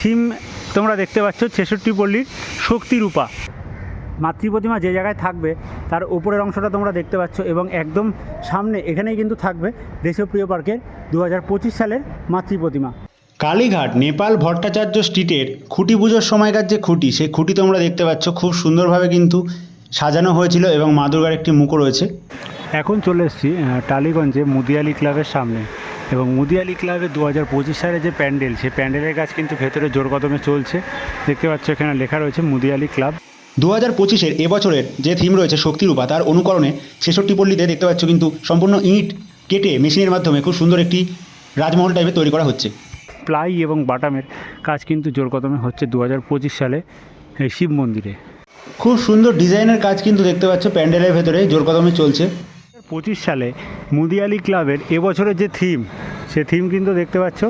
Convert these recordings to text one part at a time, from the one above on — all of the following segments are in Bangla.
থিম তোমরা দেখতে পাচ্ছ ছেষট্টি পল্লীর শক্তিরূপা মাতৃ প্রতিমা যে জায়গায় থাকবে তার উপরের অংশটা তোমরা দেখতে পাচ্ছ এবং একদম সামনে এখানেই কিন্তু থাকবে দেশপ্রিয় পার্কের দু হাজার পঁচিশ সালের মাতৃ প্রতিমা। কালীঘাট নেপাল ভট্টাচার্য স্ট্রিটের খুঁটি পুজোর সময়কার যে খুঁটি সেই খুঁটি তোমরা দেখতে পাচ্ছ খুব সুন্দরভাবে কিন্তু সাজানো হয়েছিল এবং মা দুর্গার একটি মুখও রয়েছে। এখন চলে এসেছি টালিগঞ্জে মুদিয়ালি ক্লাবের সামনে। এবং মুদিয়ালি ক্লাবে দু হাজার পঁচিশ সালে যে প্যান্ডেল সেই প্যান্ডেলের কাজ কিন্তু ভেতরে জোর কদমে চলছে। দেখতে পাচ্ছ এখানে লেখা রয়েছে মুদিয়ালি ক্লাব। দু হাজার পঁচিশের এবছরের যে থিম রয়েছে শক্তিরূপা তার অনুকরণে ছেষট্টি পল্লীতে দেখতে পাচ্ছ কিন্তু সম্পূর্ণ ইট কেটে মেশিনের মাধ্যমে খুব সুন্দর একটি রাজমহল টাইপের তৈরি করা হচ্ছে। প্লাই এবং বাটামের কাজ কিন্তু জোর কদমে হচ্ছে দু হাজার পঁচিশ সালে এই শিব মন্দিরে। খুব সুন্দর ডিজাইনের কাজ কিন্তু দেখতে পাচ্ছ প্যান্ডেলের ভেতরে জোর কদমে চলছে। সালে মুদিয়ালি ক্লাবের এবছরের যে থিম, সে থিম কিন্তু দেখতে পাচ্ছ,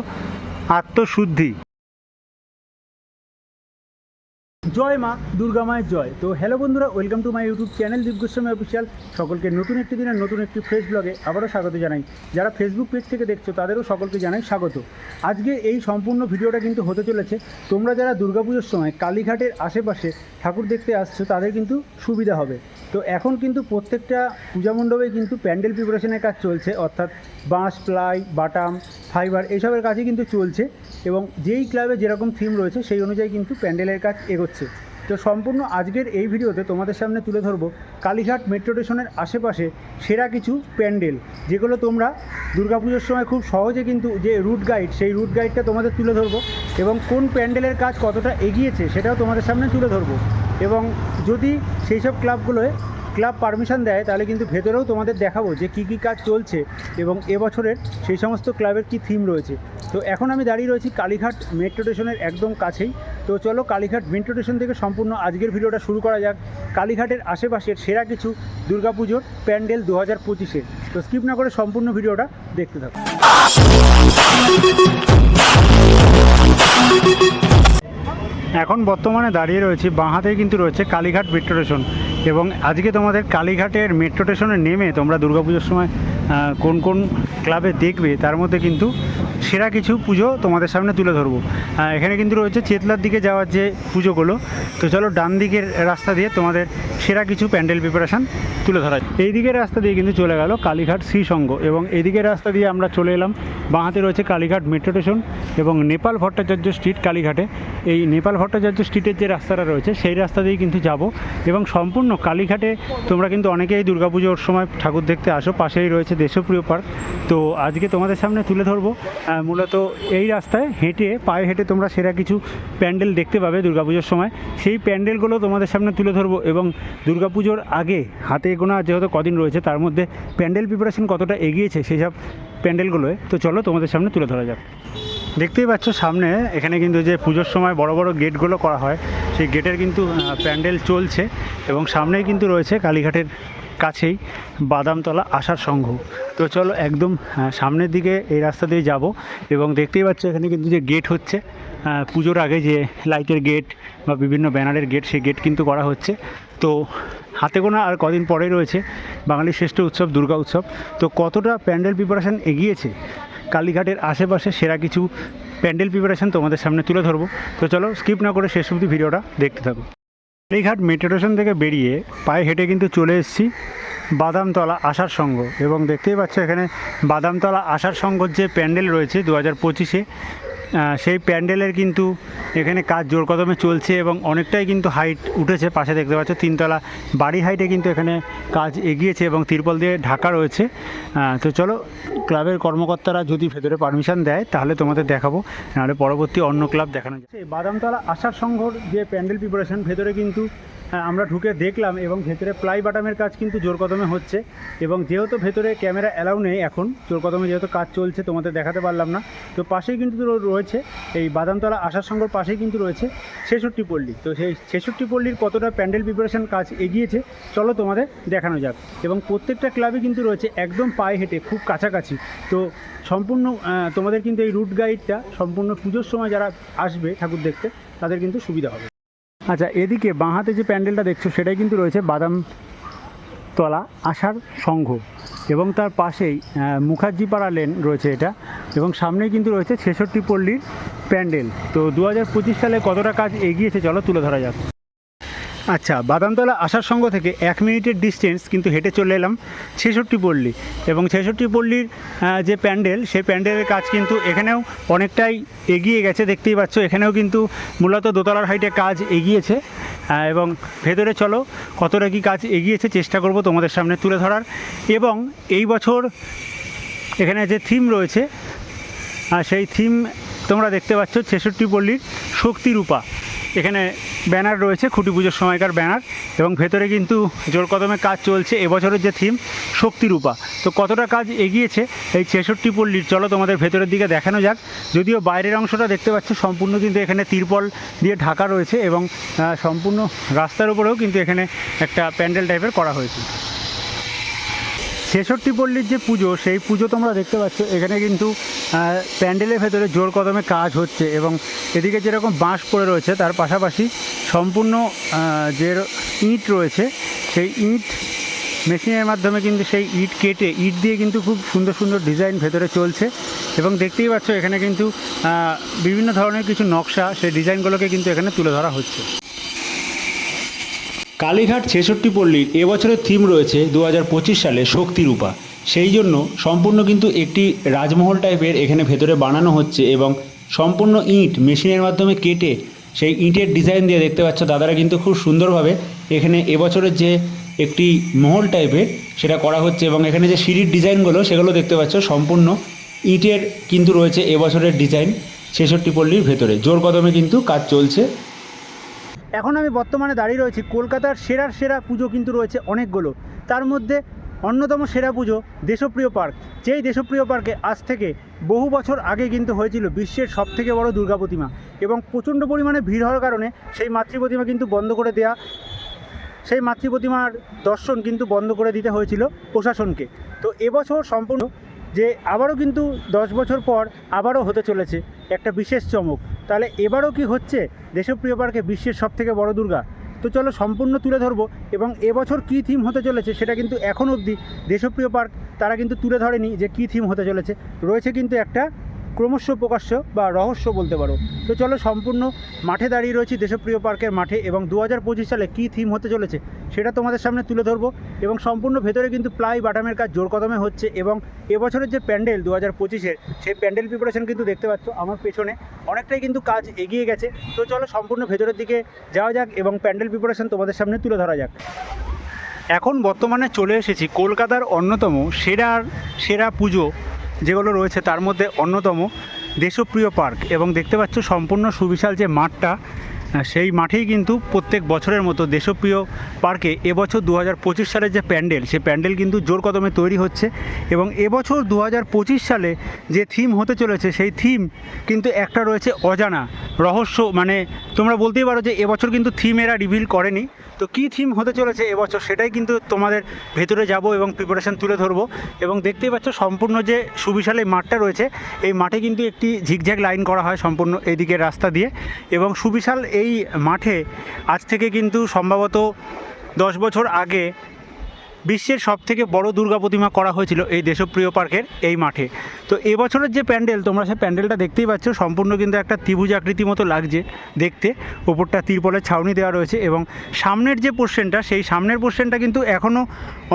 আত্মশুদ্ধি। জয় মা, দুর্গা মায়ের জয়। তো হ্যালো বন্ধুরা welcome to my YouTube channel Deep Goswami official সকলকে নতুন একটি দিনের নতুন একটি ফ্রেশ ব্লগে আবারও স্বাগত জানাই। যারা ফেসবুক পেজ থেকে দেখছ, তাদেরও সকলকে জানাই স্বাগত। আজকে এই সম্পূর্ণ ভিডিওটা কিন্তু হতে চলেছে। তোমরা যারা দুর্গাপুজোর সময় কালীঘাটের আশেপাশে ঠাকুর দেখতে আসছো, তাদের কিন্তু সুবিধা হবে। তো এখন কিন্তু প্রত্যেকটা পূজা মণ্ডপে কিন্তু প্যান্ডেল প্রিপারেশনের কাজ চলছে, অর্থাৎ বাঁশ, প্লাই, বাটাম ফাইবার এইসবের কাজই কিন্তু চলছে এবং যেই ক্লাবে যেরকম থিম রয়েছে সেই অনুযায়ী কিন্তু প্যান্ডেলের কাজ এগোচ্ছে। তো সম্পূর্ণ আজকের এই ভিডিওতে তোমাদের সামনে তুলে ধরবো কালীঘাট মেট্রো স্টেশনের আশেপাশে সেরা কিছু প্যান্ডেল, যেগুলো তোমরা দুর্গাপুজোর সময় খুব সহজে কিন্তু যে রুট গাইড সেই রুট গাইডটা তোমাদের তুলে ধরবো এবং কোন প্যান্ডেলের কাজ কতটা এগিয়েছে সেটাও তোমাদের সামনে তুলে ধরবো। এবং যদি সেই সব ক্লাবগুলোয় ক্লাব পারমিশন দেয়, তাহলে কিন্তু ভেতরেও তোমাদের দেখাবো যে কী কী কাজ চলছে এবং এবছরের সেই সমস্ত ক্লাবের কী থিম রয়েছে। তো এখন আমি দাঁড়িয়ে রয়েছি কালীঘাট মেট্রো স্টেশনের একদম কাছেই। তো চলো কালীঘাট মেট্রো স্টেশন থেকে সম্পূর্ণ আজকের ভিডিওটা শুরু করা যাক। কালীঘাটের আশেপাশের সেরা কিছু দুর্গাপুজোর প্যান্ডেল দু হাজার পঁচিশে। তো স্কিপ না করে সম্পূর্ণ ভিডিওটা দেখতে থাকো। এখন বর্তমানে দাঁড়িয়ে রয়েছি, বাঁ হাতেই কিন্তু রয়েছে কালীঘাট মেট্রো স্টেশন এবং আজকে তোমাদের কালীঘাটের মেট্রো স্টেশনে নেমে তোমরা দুর্গাপুজোর সময় কোন কোন ক্লাবে দেখবে, তার মধ্যে কিন্তু সেরা কিছু পুজো তোমাদের সামনে তুলে ধরবো। এখানে কিন্তু রয়েছে চেতলার দিকে যাওয়ার যে পুজোগুলো, তো চলো ডান দিকের রাস্তা দিয়ে তোমাদের সেরা কিছু প্যান্ডেল প্রিপারেশান তুলে ধরা এই দিকের রাস্তা দিয়ে কিন্তু চলে গেল কালীঘাট শ্রীসংঘ এবং এদিকের রাস্তা দিয়ে আমরা চলে এলাম বাঁহাতে রয়েছে কালীঘাট মেট্রো স্টেশন এবং নেপাল ভট্টাচার্য স্ট্রিট কালীঘাটে। এই নেপাল ভট্টাচার্য স্ট্রিটের যে রাস্তাটা রয়েছে, সেই রাস্তা দিয়েই কিন্তু যাব এবং সম্পূর্ণ কালীঘাটে তোমরা কিন্তু অনেকেই দুর্গাপুজোর সময় ঠাকুর দেখতে আসো, পাশেই রয়েছে দেশপ্রিয় পার্ক তো আজকে তোমাদের সামনে তুলে ধরবো মূলত এই রাস্তায় হেঁটে, পায়ে হেঁটে তোমরা সেরা কিছু প্যান্ডেল দেখতে পাবে দুর্গাপুজোর সময়। সেই প্যান্ডেলগুলো তোমাদের সামনে তুলে ধরবো এবং দুর্গাপুজোর আগে হাতে গোনা যেহেতু কদিন রয়েছে, তার মধ্যে প্যান্ডেল প্রিপারেশন কতটা এগিয়েছে সেই সব প্যান্ডেলগুলোয়। তো চলো তোমাদের সামনে তুলে ধরা যাক। দেখতেই পাচ্ছ সামনে, এখানে কিন্তু যে পুজোর সময় বড় বড় গেটগুলো করা হয়, সেই গেটের কিন্তু প্যান্ডেল চলছে এবং সামনেই কিন্তু রয়েছে কালীঘাটের কাছেই বাদামতলা আসার সংঘ। তো চলো একদম সামনের দিকে এই রাস্তা দিয়ে যাব এবং দেখতেই পাচ্ছ এখানে কিন্তু যে গেট হচ্ছে পুজোর আগে যে লাইটের গেট বা বিভিন্ন ব্যানারের গেট সেই গেট কিন্তু করা হচ্ছে। তো হাতে গোনা আর কদিন পরেই রয়েছে বাঙালির শ্রেষ্ঠ উৎসব, দুর্গা উৎসব। তো কতটা প্যান্ডেল প্রিপারেশান এগিয়েছে? কালীঘাটের আশেপাশে সেরা কিছু প্যান্ডেল প্রিপারেশন তোমাদের সামনে তুলে ধরবো। তো চলো স্কিপ না করে শেষ অবধি ভিডিওটা দেখতে থাকো। কালীঘাট মেট্রো স্টেশন থেকে বেরিয়ে পায়ে হেঁটে কিন্তু চলে এসেছি বাদামতলা আশার সংঘ। এবং দেখতেই পাচ্ছ এখানে বাদামতলা আশার সংঘর যে প্যান্ডেল রয়েছে দু হাজার পঁচিশে সেই প্যান্ডেলের কিন্তু এখানে কাজ জোর কদমে চলছে এবং অনেকটাই কিন্তু হাইট উঠেছে, পাশে দেখতে পাচ্ছ তিনতলা বাড়ি হাইটে কিন্তু এখানে কাজ এগিয়েছে এবং তিরপল দিয়ে ঢাকা রয়েছে। তো চলো, ক্লাবের কর্মকর্তারা যদি ভেতরে পারমিশন দেয়, তাহলে তোমাদের দেখাবো। নাহলে পরবর্তী অন্য ক্লাব দেখানো যাচ্ছে বাদামতলা আশার সংঘর যে প্যান্ডেল প্রিপারেশন ভেতরে কিন্তু আমরা ঢুকে দেখলাম এবং ভেতরে প্লাই বাটামের কাজ কিন্তু জোর কদমে হচ্ছে এবং যেহেতু ভেতরে ক্যামেরা অ্যালাউ নেই এখন জোর কদমে যেহেতু কাজ চলছে, তোমাদের দেখাতে পারলাম না। তো পাশেই কিন্তু রয়েছে, এই বাদামতলা আশার সংঘর পাশেই কিন্তু রয়েছে ছেষট্টি পল্লী। তো সেই ছেষট্টি পল্লীর কতটা প্যান্ডেল প্রিপারেশন কাজ এগিয়েছে, চলো তোমাদের দেখানো যাক। এবং প্রত্যেকটা ক্লাবে কিন্তু রয়েছে একদম পায়ে হেঁটে, খুব কাছাকাছি। তো সম্পূর্ণ তোমাদের কিন্তু এই রুট গাইডটা সম্পূর্ণ পুজোর সময় যারা আসবে ঠাকুর দেখতে, তাদের কিন্তু সুবিধা হবে। আচ্ছা এদিকে বাঁহাতে যে প্যান্ডেলটা দেখছ, সেটাই কিন্তু রয়েছে বাদাম তলা আশার সংঘ। এবং তার পাশেই মুখার্জি মুখার্জিপাড়া লেন রয়েছে এটা, এবং সামনেই কিন্তু রয়েছে ছেষট্টি পল্লীর প্যান্ডেল। তো দু হাজার পঁচিশ সালে কতটা কাজ এগিয়েছে, চলো তুলে ধরা যাক। আচ্ছা বাদামতলা আসার সঙ্গ থেকে এক মিনিটের ডিস্টেন্স কিন্তু হেঁটে চলে এলাম ছেষট্টি পল্লী। এবং ছেষট্টি পল্লীর যে প্যান্ডেল, সেই প্যান্ডেলের কাজ কিন্তু এখানেও অনেকটাই এগিয়ে গেছে, দেখতেই পাচ্ছ। এখানেও কিন্তু মূলত দোতলার হাইটে কাজ এগিয়েছে। এবং ভেতরে চলো, কতটা কি কাজ এগিয়েছে চেষ্টা করব তোমাদের সামনে তুলে ধরার। এবং এই বছর এখানে যে থিম রয়েছে সেই থিম তোমরা দেখতে পাচ্ছ ছেষট্টি পল্লীর শক্তিরূপা এখানে ব্যানার রয়েছে, খুঁটি পুজোর সময়কার ব্যানার এবং ভেতরে কিন্তু জোর কদমে কাজ চলছে, এবছরের যে থিম শক্তিরূপা তো কতটা কাজ এগিয়েছে, এই ছেষট্টি পল্লীর, চলো তোমাদের ভেতরের দিকে দেখানো যাক। যদিও বাইরের অংশটা দেখতে পাচ্ছ, সম্পূর্ণ কিন্তু এখানে তিরপল দিয়ে ঢাকা রয়েছে এবং সম্পূর্ণ রাস্তার উপরেও কিন্তু এখানে একটা প্যান্ডেল টাইপের করা হয়েছে। ছেষট্টি পল্লীর যে পুজো, সেই পুজো তোমরা দেখতে পাচ্ছ। এখানে কিন্তু প্যান্ডেলের ভেতরে জোর কদমে কাজ হচ্ছে এবং এদিকে যেরকম বাঁশ পড়ে রয়েছে, তার পাশাপাশি সম্পূর্ণ যে ইট রয়েছে, সেই ইট মেশিনের মাধ্যমে কিন্তু সেই ইট কেটে, ইট দিয়ে কিন্তু খুব সুন্দর সুন্দর ডিজাইন ভেতরে চলছে এবং দেখতেই পাচ্ছ এখানে কিন্তু বিভিন্ন ধরনের কিছু নকশা, সেই ডিজাইনগুলোকে কিন্তু এখানে তুলে ধরা হচ্ছে। কালীঘাট ছেষট্টি পল্লীর এবছরের থিম রয়েছে দু হাজার পঁচিশ সালে শক্তিরূপা সেই জন্য সম্পূর্ণ কিন্তু একটি রাজমহল টাইপের এখানে ভেতরে বানানো হচ্ছে এবং সম্পূর্ণ ইট মেশিনের মাধ্যমে কেটে সেই ইটের ডিজাইন দিয়ে দেখতে পাচ্ছ দাদারা কিন্তু খুব সুন্দরভাবে এখানে এবছরের যে একটি মহল টাইপের সেটা করা হচ্ছে এবং এখানে যে সিঁড়ির ডিজাইনগুলো সেগুলো দেখতে পাচ্ছ সম্পূর্ণ ইটের কিন্তু রয়েছে এবছরের ডিজাইন ছেষট্টি পল্লীর ভেতরে। জোর কদমে কিন্তু কাজ চলছে। এখন আমি বর্তমানে দাঁড়িয়ে রয়েছি, কলকাতার সেরার সেরা পুজো কিন্তু রয়েছে অনেকগুলো। তার মধ্যে অন্যতম সেরা পুজো দেশপ্রিয় পার্ক। যেই দেশপ্রিয় পার্কে আজ থেকে বহু বছর আগে কিন্তু হয়েছিল বিশ্বের সবথেকে বড় দুর্গা প্রতিমা এবং প্রচণ্ড পরিমাণে ভিড় হওয়ার কারণে সেই মাতৃ প্রতিমা কিন্তু বন্ধ করে দেয়া, সেই মাতৃ প্রতিমার দর্শন কিন্তু বন্ধ করে দিতে হয়েছিল প্রশাসনকে। তো এবছর সম্পূর্ণ যে আবারও কিন্তু দশ বছর পর আবারও হতে চলেছে একটা বিশেষ চমক। তাহলে এবারও কি হচ্ছে? দেশপ্রিয় পার্কে বিশ্বের সব থেকে বড় দুর্গা। তো চলো সম্পূর্ণ তুলে ধরবো এবং এবছর কী থিম হতে চলেছে সেটা কিন্তু এখন অবধি দেশপ্রিয় পার্ক তারা কিন্তু তুলে ধরেনি যে কী থিম হতে চলেছে। রয়েছে কিন্তু একটা ক্রমশ প্রকাশ্য বা রহস্য বলতে পারো। তো চলো সম্পূর্ণ মাঠে দাঁড়িয়ে রয়েছি দেশপ্রিয় পার্কের মাঠে এবং দু হাজার পঁচিশ সালে কী থিম হতে চলেছে সেটা তোমাদের সামনে তুলে ধরবো এবং সম্পূর্ণ ভেতরে কিন্তু প্লাই বাটামের কাজ জোর কদমে হচ্ছে এবং এবছরের যে প্যান্ডেল দু হাজার পঁচিশের সেই প্যান্ডেল প্রিপারেশন কিন্তু দেখতে পাচ্ছ আমার পেছনে। অনেকটাই কিন্তু কাজ এগিয়ে গেছে। তো চলো সম্পূর্ণ ভেতরের দিকে যাওয়া যাক এবং প্যান্ডেল প্রিপারেশন তোমাদের সামনে তুলে ধরা যাক। এখন বর্তমানে চলে এসেছি কলকাতার অন্যতম সেরার সেরা পুজো যেগুলো রয়েছে তার মধ্যে অন্যতম দেশপ্রিয় পার্ক এবং দেখতে পাচ্ছ সম্পূর্ণ সুবিশাল যে মাঠটা সেই মাঠেই কিন্তু প্রত্যেক বছরের মতো দেশপ্রিয় পার্কে এবছর দু হাজার পঁচিশ সালের যে প্যান্ডেল, সেই প্যান্ডেল কিন্তু জোর কদমে তৈরি হচ্ছে এবং এবছর দু হাজার পঁচিশ সালে যে থিম হতে চলেছে, সেই থিম কিন্তু একটা রয়েছে অজানা, রহস্য। মানে তোমরা বলতেই পারো যে এবছর কিন্তু থিম এরা রিভিল করেনি। তো কী থিম হতে চলেছে এবছর সেটাই কিন্তু তোমাদের ভেতরে যাব এবং প্রিপারেশন তুলে ধরবো। এবং দেখতেই পাচ্ছ সম্পূর্ণ যে সুবিশাল এই মাঠটা রয়েছে, এই মাঠে কিন্তু একটি ঝিকঝ্যাক লাইন করা হয় সম্পূর্ণ এদিকে রাস্তা দিয়ে এবং সুবিশাল এই মাঠে আজ থেকে কিন্তু সম্ভবত দশ বছর আগে বিশ্বের সব থেকে বড় দুর্গা প্রতিমা করা হয়েছিল এই দেশপ্রিয় পার্কের এই মাঠে। তো এবছরের যে প্যান্ডেল, তোমরা সেই প্যান্ডেলটা দেখতেই পাচ্ছ, সম্পূর্ণ কিন্তু একটা ত্রিভুজ আকৃতি মতো লাগছে দেখতে। ওপরটা তিরপলের ছাউনি দেওয়া রয়েছে এবং সামনের যে পোর্শনটা সেই সামনের পোর্শনটা কিন্তু এখনও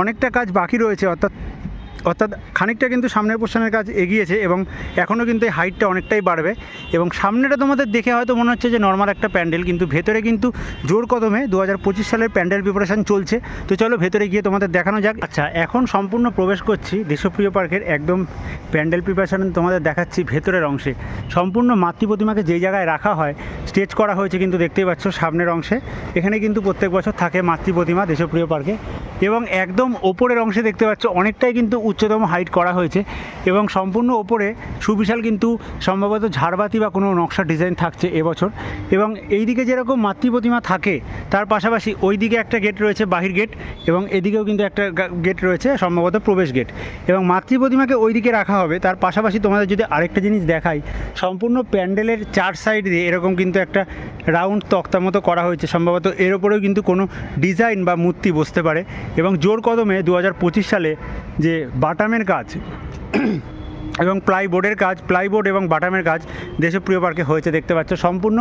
অনেকটা কাজ বাকি রয়েছে। অর্থাৎ অর্থাৎ খানিকটা কিন্তু সামনের পোর্শনের কাজ এগিয়েছে এবং এখনও কিন্তু এই হাইটটা অনেকটাই বাড়বে এবং সামনেটা তোমাদের দেখে হয়তো মনে হচ্ছে যে নর্মাল একটা প্যান্ডেল, কিন্তু ভেতরে কিন্তু জোর কদমে দু হাজার পঁচিশ সালের প্যান্ডেল প্রিপারেশন চলছে। তো চলো ভেতরে গিয়ে তোমাদের দেখানো যাক। আচ্ছা এখন সম্পূর্ণ প্রবেশ করছি দেশপ্রিয় পার্কের একদম প্যান্ডেল প্রিপারেশন তোমাদের দেখাচ্ছি ভেতরের অংশে। সম্পূর্ণ মাতৃ প্রতিমাকে যেই জায়গায় রাখা হয় স্টেজ করা হয়েছে কিন্তু দেখতেই পাচ্ছ সামনের অংশে। এখানে কিন্তু প্রত্যেক বছর থাকে মাতৃ প্রতিমা দেশপ্রিয় পার্কে এবং একদম ওপরের অংশে দেখতে পাচ্ছ অনেকটাই কিন্তু উচ্চতম হাইট করা হয়েছে এবং সম্পূর্ণ ওপরে সুবিশাল কিন্তু সম্ভবত ঝাড়বাতি বা কোনো নকশা ডিজাইন থাকছে এবছর। এবং এই দিকে যেরকম মাতৃ প্রতিমা থাকে, তার পাশাপাশি ওই দিকে একটা গেট রয়েছে বাহির গেট এবং এদিকেও কিন্তু একটা গেট রয়েছে সম্ভবত প্রবেশ গেট। এবং মাতৃ প্রতিমাকে ওই দিকে রাখা হবে, তার পাশাপাশি তোমাদের যদি আরেকটা জিনিস দেখাই, সম্পূর্ণ প্যান্ডেলের চার সাইড দিয়ে এরকম কিন্তু একটা রাউন্ড তক্তা মতো করা হয়েছে। সম্ভবত এর ওপরেও কিন্তু কোনো ডিজাইন বা মূর্তি বসতে পারে। এবং জোর কদমে দু হাজার পঁচিশ সালে যে বাটামের কাজ এবং প্লাইবোর্ডের কাজ প্লাইবোর্ড এবং বাটামের কাজ দেশপ্রিয় পার্কে হয়েছে, দেখতে পাচ্ছ। সম্পূর্ণ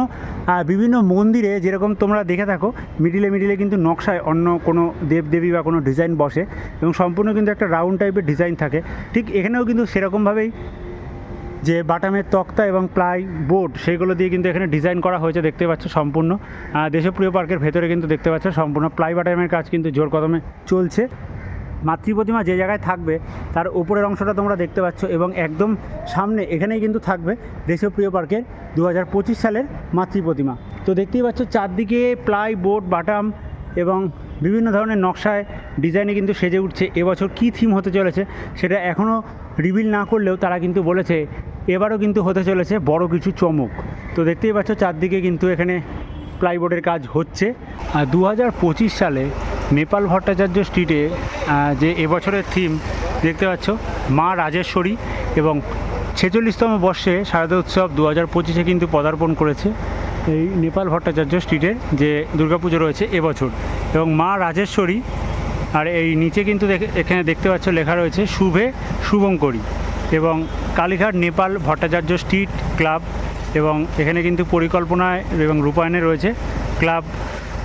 বিভিন্ন মন্দিরে যেরকম তোমরা দেখে থাকো মিডিলে মিডিলে কিন্তু নকশায় অন্য কোনো দেবদেবী বা কোনো ডিজাইন বসে এবং সম্পূর্ণ কিন্তু একটা রাউন্ড টাইপের ডিজাইন থাকে। ঠিক এখানেও কিন্তু সেরকমভাবেই যে বাটামের তক্তা এবং প্লাই বোর্ড সেগুলো দিয়ে কিন্তু এখানে ডিজাইন করা হয়েছে, দেখতে পাচ্ছ সম্পূর্ণ। দেশপ্রিয় পার্কের ভেতরে কিন্তু দেখতে পাচ্ছ সম্পূর্ণ। প্লাই বাটামের কাজ কিন্তু জোর কদমে চলছে। মাতৃ প্রতিমা যে জায়গায় থাকবে, তার উপরের অংশটা তোমরা দেখতে পাচ্ছ এবং একদম সামনে এখানেই কিন্তু থাকবে দেশীয় প্রিয় পার্কের দু হাজার পঁচিশ সালের মাতৃ প্রতিমা তো দেখতেই পাচ্ছ চারদিকে প্লাই বোর্ড বাটাম এবং বিভিন্ন ধরনের নকশায় ডিজাইনে কিন্তু সেজে উঠছে। এবছর কী থিম হতে চলেছে সেটা এখনও রিভিল না করলেও তারা কিন্তু বলেছে, এবারও কিন্তু হতে চলেছে বড় কিছু চমক। তো দেখতেই পাচ্ছ চারদিকে কিন্তু এখানে প্লাইবোর্ডের কাজ হচ্ছে। আর দু হাজার পঁচিশ সালে নেপাল ভট্টাচার্য স্ট্রিটে যে এবছরের থিম দেখতে পাচ্ছ, মা রাজেশ্বরী এবং ছেচল্লিশতম বর্ষে শারদা উৎসব দু হাজার পঁচিশে কিন্তু পদার্পণ করেছে এই নেপাল ভট্টাচার্য স্ট্রিটে যে দুর্গাপুজো রয়েছে এবছর। এবং মা রাজেশ্বরী, আর এই নিচে কিন্তু এখানে দেখতে পাচ্ছ লেখা রয়েছে, শুভে শুভঙ্করী এবং কালীঘাট নেপাল ভট্টাচার্য স্ট্রিট ক্লাব এবং এখানে কিন্তু পরিকল্পনায় এবং রূপায়ণে রয়েছে ক্লাব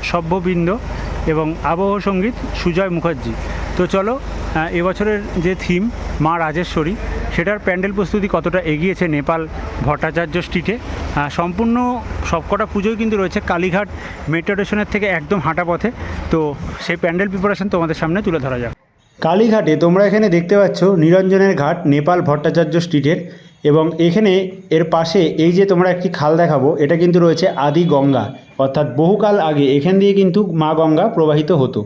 সভ্যবৃন্দ এবং আবহ সংগীত সুজয় মুখার্জি। তো চলো এবছরের যে থিম মা রাজেশ্বরী, সেটার প্যান্ডেল প্রস্তুতি কতটা এগিয়েছে নেপাল ভট্টাচার্য স্ট্রিটে? সম্পূর্ণ সবকটা পুজোই কিন্তু রয়েছে কালীঘাট মেট্রো স্টেশনের থেকে একদম হাঁটা পথে। তো সেই প্যান্ডেল প্রিপারেশন তোমাদের সামনে তুলে ধরা যাক। কালীঘাটে তোমরা এখানে দেখতে পাচ্ছ নিরঞ্জনের ঘাট নেপাল ভট্টাচার্য স্ট্রিটের। এবং এখানে এর পাশে এই যে তোমরা একটি খাল দেখাবো, এটা কিন্তু রয়েছে আদি গঙ্গা। অর্থাৎ বহুকাল আগে এখান দিয়ে কিন্তু মা গঙ্গা প্রবাহিত হতো।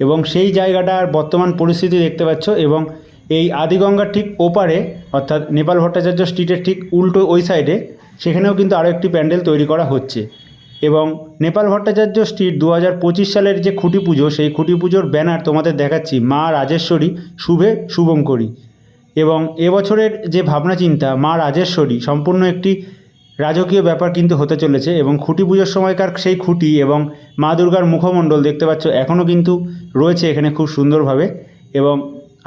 এবং সেই জায়গাটার বর্তমান পরিস্থিতি দেখতে পাচ্ছ এবং এই আদি গঙ্গার ঠিক ওপারে, অর্থাৎ নেপাল ভট্টাচার্য স্ট্রিটের ঠিক উল্টো ওই সাইডে, সেখানেও কিন্তু আরও একটি প্যান্ডেল তৈরি করা হচ্ছে। এবং নেপাল ভট্টাচার্য স্ট্রিট দু হাজার পঁচিশ সালের যে খুঁটি পুজো, সেই খুঁটি পুজোর ব্যানার তোমাদের দেখাচ্ছি মা রাজেশ্বরী, শুভে শুভঙ্করী। এবং এবছরের যে ভাবনা চিন্তা, মা রাজেশ্বরী, সম্পূর্ণ একটি রাজকীয় ব্যাপার কিন্তু হতে চলেছে এবং খুঁটি পুজোর সময়কার সেই খুঁটি এবং মা দুর্গার মুখমণ্ডল দেখতে পাচ্ছ, এখনও কিন্তু রয়েছে এখানে খুব সুন্দরভাবে এবং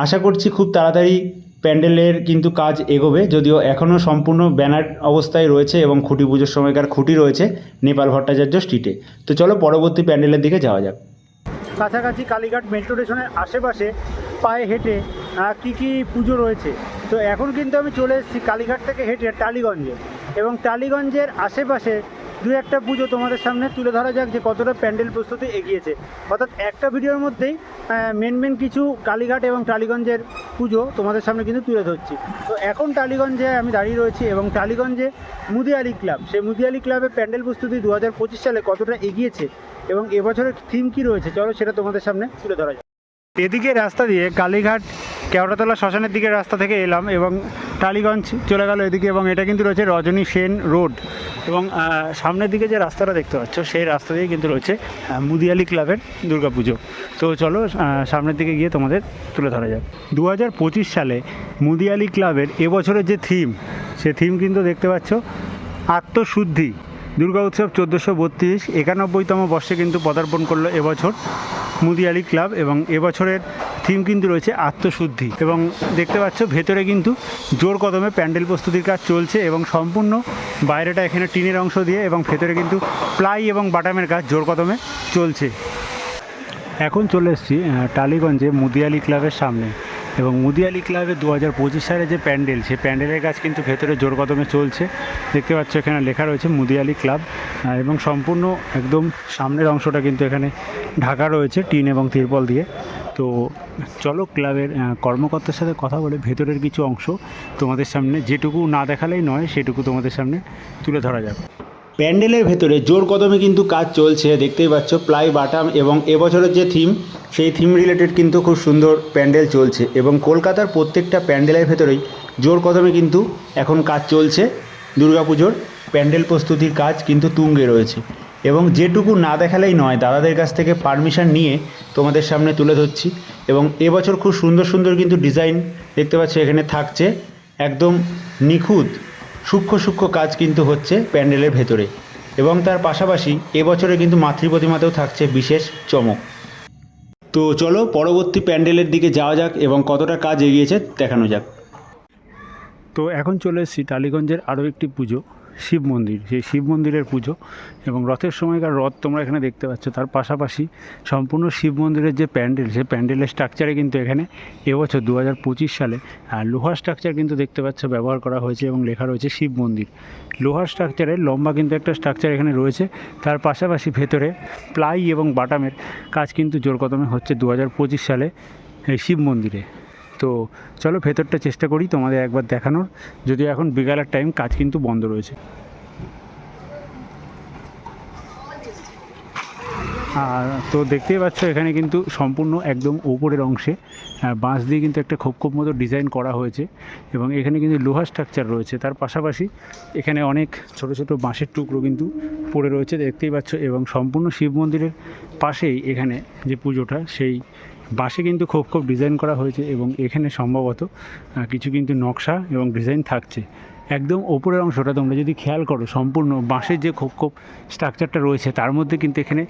আশা করছি খুব তাড়াতাড়ি প্যান্ডেলের কিন্তু কাজ এগোবে, যদিও এখনও সম্পূর্ণ ব্যানার অবস্থায় রয়েছে এবং খুঁটি পুজোর সময়কার খুঁটি রয়েছে নেপাল ভট্টাচার্য স্ট্রিটে। তো চলো পরবর্তী প্যান্ডেলের দিকে যাওয়া যাক। কাছাকাছি কালীঘাট মেট্রো স্টেশনের আশেপাশে পায়ে হেঁটে কী কী পুজো রয়েছে? তো এখন কিন্তু আমি চলে এসেছি কালীঘাট থেকে হেঁটে টালিগঞ্জে। এবং টালিগঞ্জের আশেপাশে দু একটা পুজো তোমাদের সামনে তুলে ধরা যাক যে কতটা প্যান্ডেল প্রস্তুতি এগিয়েছে। অর্থাৎ একটা ভিডিওর মধ্যেই মেন মেন কিছু কালীঘাট এবং টালিগঞ্জের পুজো তোমাদের সামনে কিন্তু তুলে ধরছি। তো এখন টালিগঞ্জে আমি দাঁড়িয়ে রয়েছি এবং টালিগঞ্জে মুদিয়ালি ক্লাব, সেই মুদিয়ালি ক্লাবের প্যান্ডেল প্রস্তুতি দু হাজার পঁচিশ সালে কতটা এগিয়েছে এবং এবছরের থিম কী রয়েছে, চলো সেটা তোমাদের সামনে তুলে ধরা যাক। এদিকে রাস্তা দিয়ে কালীঘাট কেওড়াতলা শ্মশানের দিকে রাস্তা থেকে এলাম এবং টালিগঞ্জ চলে গেল এদিকে এবং এটা কিন্তু রয়েছে রজনী সেন রোড এবং সামনের দিকে যে রাস্তাটা দেখতে পাচ্ছ, সেই রাস্তা দিয়ে কিন্তু রয়েছে মুদিয়ালি ক্লাবের দুর্গাপুজো। তো চলো সামনের দিকে গিয়ে তোমাদের তুলে ধরা যাক। দু হাজার পঁচিশ সালে মুদিয়ালি ক্লাবের এবছরের যে থিম, সে থিম কিন্তু দেখতে পাচ্ছ, আত্মশুদ্ধি। দুর্গা উৎসব চোদ্দোশো বত্রিশ, একানব্বইতম বর্ষে কিন্তু পদার্পণ করল এবছর মুদিয়ালি ক্লাব এবং এবছরের থিম কিন্তু রয়েছে আত্মশুদ্ধি এবং দেখতে পাচ্ছ ভেতরে কিন্তু জোর কদমে প্যান্ডেল প্রস্তুতির কাজ চলছে এবং সম্পূর্ণ বাইরেটা এখানে টিনের অংশ দিয়ে এবং ভেতরে কিন্তু প্লাই এবং বাটামের কাজ জোর কদমে চলছে। এখন চলে এসেছি টালিগঞ্জে মুদিয়ালি ক্লাবের সামনে। এবং মুদিয়ালি ক্লাবে দু হাজার পঁচিশ সালে যে প্যান্ডেল, সেই প্যান্ডেলের কাজ কিন্তু ভেতরে জোর কদমে চলছে। দেখতে পাচ্ছ এখানে লেখা রয়েছে মুদিয়ালি ক্লাব এবং সম্পূর্ণ একদম সামনের অংশটা কিন্তু এখানে ঢাকা রয়েছে, টিন এবং তিরপল দিয়ে। তো চলো ক্লাবের কর্মকর্তার সাথে কথা বলে ভেতরের কিছু অংশ তোমাদের সামনে, যেটুকু না দেখালেই নয়, সেটুকু তোমাদের সামনে তুলে ধরা যাবে প্যান্ডেলের ভেতরে জোর কদমে কিন্তু কাজ চলছে, দেখতেই পাচ্ছ, প্লাই বাটাম এবং এবছরের যে থিম, সেই থিম রিলেটেড কিন্তু খুব সুন্দর প্যান্ডেল চলছে এবং কলকাতার প্রত্যেকটা প্যান্ডেলের ভেতরেই জোর কদমে কিন্তু এখন কাজ চলছে। দুর্গাপুজোর প্যান্ডেল প্রস্তুতির কাজ কিন্তু তুঙ্গে রয়েছে এবং যেটুকু না দেখালেই নয়, দাদাদের কাছ থেকে পারমিশন নিয়ে তোমাদের সামনে তুলে ধরছি এবং এবছর খুব সুন্দর সুন্দর কিন্তু ডিজাইন দেখতে পাচ্ছ, এখানে থাকছে একদম নিখুঁত সূক্ষ্ম সূক্ষ্ম কাজ কিন্তু হচ্ছে প্যান্ডেলের ভেতরে। এবং তার পাশাপাশি এবছরে কিন্তু মাতৃ প্রতিমাতেও থাকছে বিশেষ চমক। তো চলো পরবর্তী প্যান্ডেলের দিকে যাওয়া যাক এবং কতটা কাজ এগিয়েছে দেখানো যাক। তো এখন চলে এসেছি টালিগঞ্জের আরও একটি পুজো। শিব মন্দির, সেই শিব মন্দিরের পুজো এবং রথের সময়কার রথ তোমরা এখানে দেখতে পাচ্ছ। তার পাশাপাশি সম্পূর্ণ শিব মন্দিরের যে প্যান্ডেল, সেই প্যান্ডেলের স্ট্রাকচারে কিন্তু এখানে এবছর দু হাজার পঁচিশ সালে লোহার স্ট্রাকচার কিন্তু দেখতে পাচ্ছ ব্যবহার করা হয়েছে এবং লেখা রয়েছে শিব মন্দির। লোহার স্ট্রাকচারের লম্বা কিন্তু একটা স্ট্রাকচার এখানে রয়েছে। তার পাশাপাশি ভেতরে প্লাই এবং বাটামের কাজ কিন্তু জোর কদমে হচ্ছে দু হাজার পঁচিশ সালে, এই শিব মন্দিরে। তো চলো ভেতরটা চেষ্টা করি তোমাদের একবার দেখানোর। যদিও এখন বিকালের টাইম কাজ কিন্তু বন্ধ রয়েছে। আর তো দেখতেই পাচ্ছ, এখানে কিন্তু সম্পূর্ণ একদম ওপরের অংশে বাঁশ দিয়ে কিন্তু একটা খোপ খোপ মতো ডিজাইন করা হয়েছে এবং এখানে কিন্তু লোহার স্ট্রাকচার রয়েছে। তার পাশাপাশি এখানে অনেক ছোট ছোট বাঁশের টুকরো কিন্তু পড়ে রয়েছে, দেখতেই পাচ্ছ। এবং সম্পূর্ণ শিব মন্দিরের পাশেই এখানে যে পুজোটা, সেই বাঁশে কিন্তু খোপ খোপ ডিজাইন করা হয়েছে এবং এখানে সম্ভবত কিছু কিন্তু নকশা এবং ডিজাইন থাকছে। একদম ওপরের অংশটা তোমরা যদি খেয়াল করো, সম্পূর্ণ বাঁশের যে খোপ খোপ স্ট্রাকচারটা রয়েছে, তার মধ্যে কিন্তু এখানে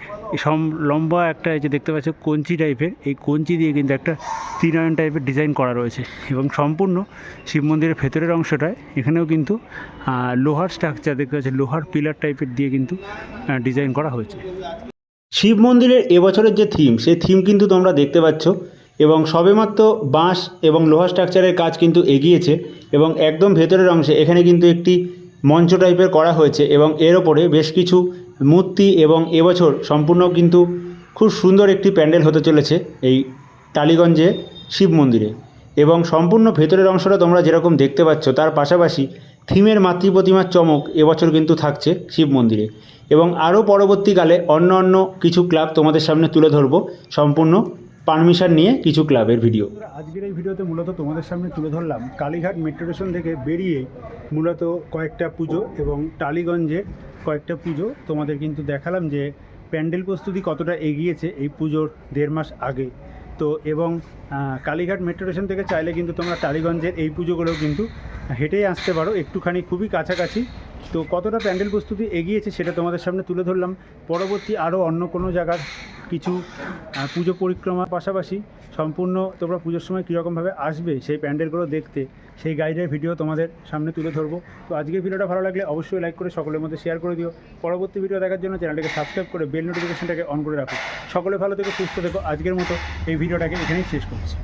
সম, লম্বা একটা যে দেখতে পাচ্ছ কঞ্চি টাইপের এই কঞ্চি দিয়ে কিন্তু একটা ত্রিনয়ন টাইপের ডিজাইন করা রয়েছে এবং সম্পূর্ণ শিব মন্দিরের ভেতরের অংশটায় এখানেও কিন্তু লোহার স্ট্রাকচার দেখতে পাচ্ছি লোহার পিলার টাইপের দিয়ে কিন্তু ডিজাইন করা হয়েছে। শিব মন্দিরের এবছরের যে থিম সেই থিম কিন্তু তোমরা দেখতে পাচ্ছ। এবং সবেমাত্র বাঁশ এবং লোহা স্ট্রাকচারের কাজ কিন্তু এগিয়েছে এবং একদম ভেতরের অংশে এখানে কিন্তু একটি মঞ্চ টাইপের করা হয়েছে এবং এর ওপরে বেশ কিছু মূর্তি এবং এবছর সম্পূর্ণ কিন্তু খুব সুন্দর একটি প্যান্ডেল হতে চলেছে এই টালিগঞ্জে শিব মন্দিরে। এবং সম্পূর্ণ ভেতরের অংশটা তোমরা যেরকম দেখতে পাচ্ছ, তার পাশাপাশি থিমের মাতৃপ্রতিমার চমক এবছর কিন্তু থাকছে শিব মন্দিরে। এবং আরও পরবর্তীকালে অন্য অন্য কিছু ক্লাব তোমাদের সামনে তুলে ধরবো। সম্পূর্ণ পারমিশন নিয়ে কিছু ক্লাবের ভিডিও। আজকের এই ভিডিওতে মূলত তোমাদের সামনে তুলে ধরলাম কালীঘাট মেট্রো স্টেশন থেকে বেরিয়ে মূলত কয়েকটা পুজো এবং টালিগঞ্জে কয়েকটা পুজো তোমাদের কিন্তু দেখালাম যে প্যান্ডেল প্রস্তুতি কতটা এগিয়েছে এই পুজোর দেড় মাস আগে। তো এবং কালীঘাট মেট্রো স্টেশন থেকে চাইলে কিন্তু তোমরা টালিগঞ্জের এই পুজোগুলোও কিন্তু হেঁটেই আসতে পারো, একটুখানি খুবই কাছাকাছি। তো কতটা প্যান্ডেল প্রস্তুতি এগিয়েছে সেটা তোমাদের সামনে তুলে ধরলাম। পরবর্তী আরও অন্য কোনো জায়গার কিছু পুজো পরিক্রমার পাশাপাশি সম্পূর্ণ তোমরা পুজোর সময় কীরকমভাবে আসবে সেই প্যান্ডেলগুলো দেখতে, সেই গাইডের ভিডিও তোমাদের সামনে তুলে ধরবো। তো আজকের ভিডিওটা ভালো লাগলে অবশ্যই লাইক করে সকলের মধ্যে শেয়ার করে দিও। পরবর্তী ভিডিও দেখার জন্য চ্যানেলটাকে সাবস্ক্রাইব করে বেল নোটিফিকেশনটাকে অন করে রাখো। সকলে ভালো থেকো, সুস্থ থেকো। আজকের মতো এই ভিডিওটাকে এখানেই শেষ করছি।